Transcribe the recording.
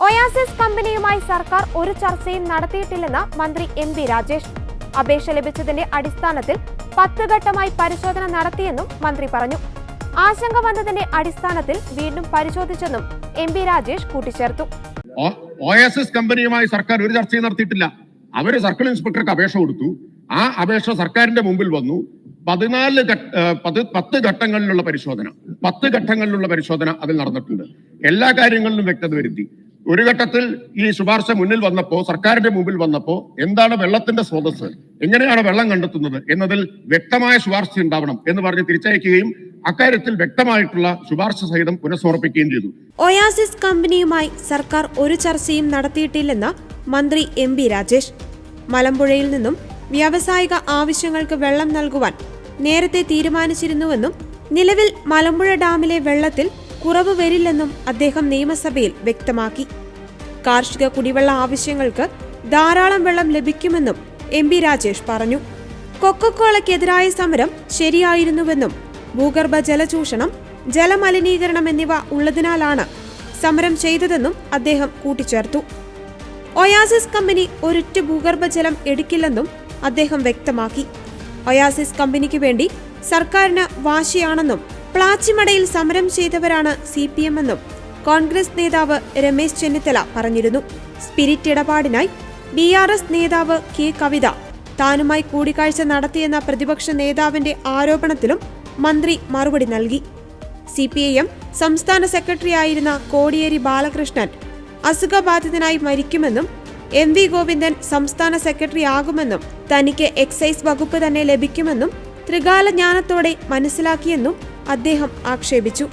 Oasis കമ്പനിയുമായി സർക്കാർ ഒരു ചർച്ചയും നടത്തിയിട്ടില്ലെന്ന് മന്ത്രി എം വി രാജേഷ്. അപേക്ഷ ലഭിച്ചതിന്റെ അടിസ്ഥാനത്തിൽ പത്ത് ഘട്ടമായി പരിശോധന നടത്തിയെന്നും മന്ത്രി പറഞ്ഞു. ആശങ്ക വന്നതിന്റെ അടിസ്ഥാനത്തിൽ വീണ്ടും പരിശോധിച്ചെന്നും എം ബി രാജേഷ് കൂട്ടിച്ചേർത്തു. കമ്പനിയുമായി സർക്കാർ ഒരു ചർച്ചയും നടത്തിയിട്ടില്ല. അവർ സർക്കിൾ ഇൻസ്പെക്ടർക്ക് അപേക്ഷ കൊടുത്തു. ആ അപേക്ഷ സർക്കാരിന്റെ മുമ്പിൽ വന്നു. പതിനാല് പത്ത് ഘട്ടങ്ങളിലുള്ള പരിശോധന. പത്ത് ഘട്ടങ്ങളിലുള്ള പരിശോധന അതിൽ നടന്നിട്ടുണ്ട്. എല്ലാ കാര്യങ്ങളിലും വ്യക്തത വരുത്തി. ഒരു ഘട്ടത്തിൽ ഈ ശുപാർശ മുന്നിൽ വന്നപ്പോൾ സർക്കാരിന്റെ മുമ്പിൽ വന്നപ്പോൾ എന്താണ് വെള്ളത്തിന്റെ സ്രോതസ് എങ്ങനെയാണ് വെള്ളം കണ്ടെത്തുന്നത്? എന്നതിൽ വ്യക്തമായ ശുപാർശ ഉണ്ടാവണം എന്ന് പറഞ്ഞ് തിരിച്ചയക്കുകയും അക്കാര്യത്തിൽ വ്യക്തമായിട്ടുള്ള ശുപാർശ സഹിതം പുനഃസമർപ്പിക്കുകയും ചെയ്തു. ഒയാസിസ് കമ്പനിയുമായി സർക്കാർ ഒരു ചർച്ചയും നടത്തിയിട്ടില്ലെന്ന് മന്ത്രി എം ബി രാജേഷ്. മലമ്പുഴയിൽ നിന്നും വ്യാവസായിക ആവശ്യങ്ങൾക്ക് വെള്ളം നൽകുവാൻ നേരത്തെ തീരുമാനിച്ചിരുന്നുവെന്നും നിലവിൽ മലമ്പുഴ ഡാമിലെ വെള്ളത്തിൽ കുറവ് വരില്ലെന്നും അദ്ദേഹം നിയമസഭയിൽ വ്യക്തമാക്കി. കാർഷിക കുടിവെള്ള ആവശ്യങ്ങൾക്ക് ധാരാളം വെള്ളം ലഭിക്കുമെന്നും എം പി രാജേഷ് പറഞ്ഞു. കൊക്കക്കോളയ്ക്കെതിരായ സമരം ശരിയായിരുന്നുവെന്നും ഭൂഗർഭ ജലചൂഷണം ജലമലിനീകരണം എന്നിവ ഉള്ളതിനാലാണ് സമരം ചെയ്തതെന്നും അദ്ദേഹം കൂട്ടിച്ചേർത്തു. ഒയാസിസ് കമ്പനി ഒരൊറ്റ ഭൂഗർഭജലം എടുക്കില്ലെന്നും അദ്ദേഹം വ്യക്തമാക്കി. ഒയാസിസ് കമ്പനിക്ക് വേണ്ടി സർക്കാരിന് വാശിയാണെന്നും പ്ലാച്ചിമടയിൽ സമരം ചെയ്തവരാണ് സി പി എം എന്നും കോൺഗ്രസ് നേതാവ് രമേശ് ചെന്നിത്തല പറഞ്ഞിരുന്നു. സ്പിരിറ്റ് ഇടപാടിനായി ബി ആർ എസ് നേതാവ് കെ കവിത താനുമായി കൂടിക്കാഴ്ച നടത്തിയെന്ന പ്രതിപക്ഷ നേതാവിന്റെ ആരോപണത്തിലും മന്ത്രി മറുപടി നൽകി. സി പി ഐ എം സംസ്ഥാന സെക്രട്ടറിയായിരുന്ന കോടിയേരി ബാലകൃഷ്ണൻ അസുഖബാധിതനായി മരിക്കുമെന്നും എം വി ഗോവിന്ദൻ സംസ്ഥാന സെക്രട്ടറി ആകുമെന്നും തനിക്ക് എക്സൈസ് വകുപ്പ് തന്നെ ലഭിക്കുമെന്നും ത്രികാല ജ്ഞാനത്തോടെ മനസ്സിലാക്കിയെന്നും അദ്ദേഹം ആക്ഷേപിച്ചു